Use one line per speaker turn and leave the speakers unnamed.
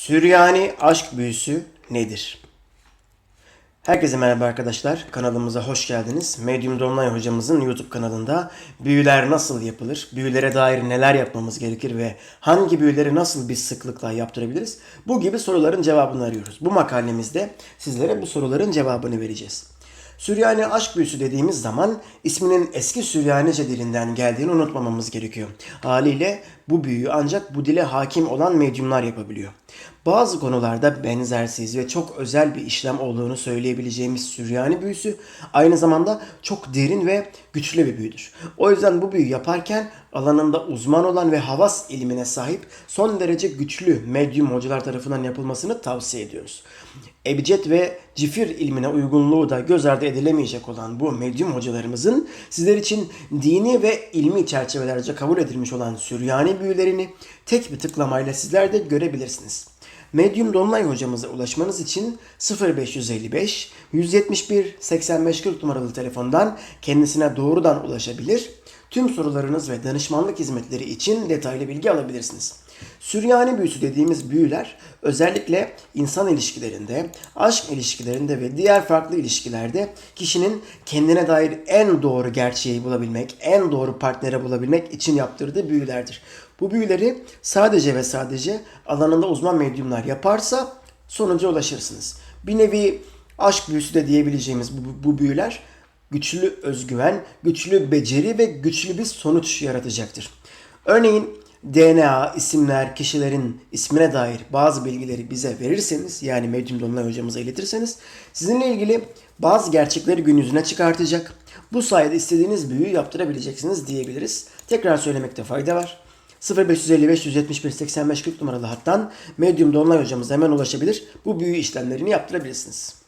Süryani aşk büyüsü nedir? Herkese merhaba arkadaşlar. Kanalımıza hoş geldiniz. Medium Dolunay hocamızın YouTube kanalında büyüler nasıl yapılır, büyülere dair neler yapmamız gerekir ve hangi büyüleri nasıl bir sıklıkla yaptırabiliriz? Bu gibi soruların cevabını arıyoruz. Bu makalemizde sizlere bu soruların cevabını vereceğiz. Süryani aşk büyüsü dediğimiz zaman isminin eski Süryanice dilinden geldiğini unutmamamız gerekiyor. Haliyle bu büyüyü ancak bu dile hakim olan medyumlar yapabiliyor. Bazı konularda benzersiz ve çok özel bir işlem olduğunu söyleyebileceğimiz Süryani büyüsü aynı zamanda çok derin ve güçlü bir büyüdür. O yüzden bu büyü yaparken alanında uzman olan ve havas ilmine sahip son derece güçlü medyum hocalar tarafından yapılmasını tavsiye ediyoruz. Ebced ve cifir ilmine uygunluğu da göz ardı edilemeyecek olan bu medyum hocalarımızın sizler için dini ve ilmi çerçevelerce kabul edilmiş olan Süryani büyülerini tek bir tıklamayla sizler de görebilirsiniz. Medyum Dolunay hocamıza ulaşmanız için 0555 171 8540 numaralı telefondan kendisine doğrudan ulaşabilir. Tüm sorularınız ve danışmanlık hizmetleri için detaylı bilgi alabilirsiniz. Süryani büyüsü dediğimiz büyüler özellikle insan ilişkilerinde, aşk ilişkilerinde ve diğer farklı ilişkilerde kişinin kendine dair en doğru gerçeği bulabilmek, en doğru partneri bulabilmek için yaptırdığı büyülerdir. Bu büyüleri sadece ve sadece alanında uzman medyumlar yaparsa sonuca ulaşırsınız. Bir nevi aşk büyüsü de diyebileceğimiz bu, bu büyüler güçlü özgüven, güçlü beceri ve güçlü bir sonuç yaratacaktır. Örneğin DNA, isimler, kişilerin ismine dair bazı bilgileri bize verirseniz yani Medyum Dolunay hocamıza iletirseniz sizinle ilgili bazı gerçekleri gün yüzüne çıkartacak. Bu sayede istediğiniz büyüyü yaptırabileceksiniz diyebiliriz. Tekrar söylemekte fayda var. 0555 171 85 40 numaralı hattan Medium Dolunay hocamıza hemen ulaşabilir. Bu büyü işlemlerini yaptırabilirsiniz.